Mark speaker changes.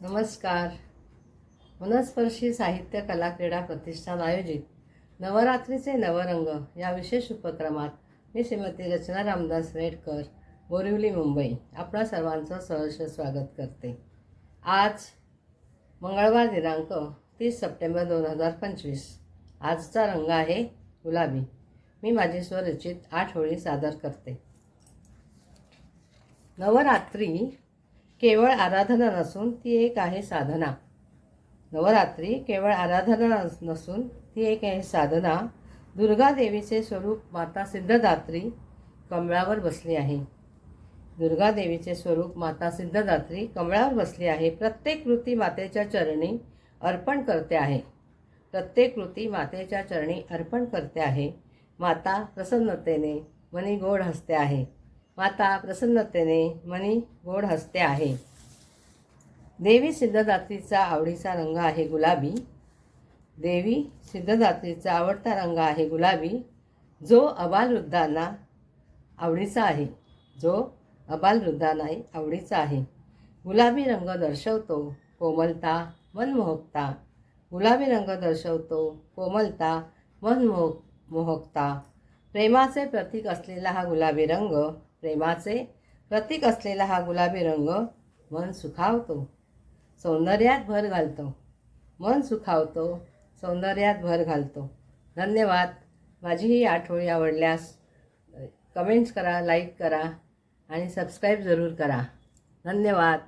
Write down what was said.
Speaker 1: नमस्कार. मनस्पर्शी साहित्य कला क्रीडा प्रतिष्ठान आयोजित नवरात्रीचे नवरंग या विशेष उपक्रमात मी श्रीमती रचना रामदास रेडकर बोरिवली मुंबई आपणा सर्वांचं सहर्ष स्वागत करते. आज मंगळवार दिनांक तीस सप्टेंबर दोन हजार पंचवीस. आजचा रंग आहे गुलाबी. मी माझी स्वरचित आठ होळी सादर करते. नवरात्री केवळ आराधना नसून ती एक आहे साधना. नवरात्री केवळ आराधना नस- नसून ती एक आहे साधना. दुर्गा देवीचे स्वरूप माता सिद्धदात्री कमळावर बसली आहे. दुर्गा देवीचे स्वरूप माता सिद्धदात्री कमळावर बसली आहे. प्रत्येक कृती मातेच्या चरणी अर्पण करते आहे. प्रत्येक कृती मातेच्या चरणी अर्पण करते आहे. माता प्रसन्नतेने मनी गोड हसते आहे. माता प्रसन्नतेने मनी गोड हसते आहे. देवी सिद्धदात्रीचा आवडीचा रंग आहे गुलाबी. देवी सिद्धदात्रीचा आवडता रंग आहे गुलाबी. जो अबालवृद्धांना आवडीचा आहे. जो अबालवृद्धांनाही आवडीचा आहे. गुलाबी रंग दर्शवतो कोमलता मनमोहकता. गुलाबी रंग दर्शवतो कोमलता मनमोहक मोहकता. प्रेमाचे प्रतीक असलेला हा गुलाबी रंग प्रेमाचे प्रतीक असलेला हा गुलाबी रंग मन सुखावतो सौंदर्यात भर घालतो. मन सुखावतो सौंदर्यात भर घालतो. धन्यवाद. माझी ही आठवणी आवडल्यास कमेंट्स करा लाईक करा आणि सबस्क्राईब जरूर करा. धन्यवाद.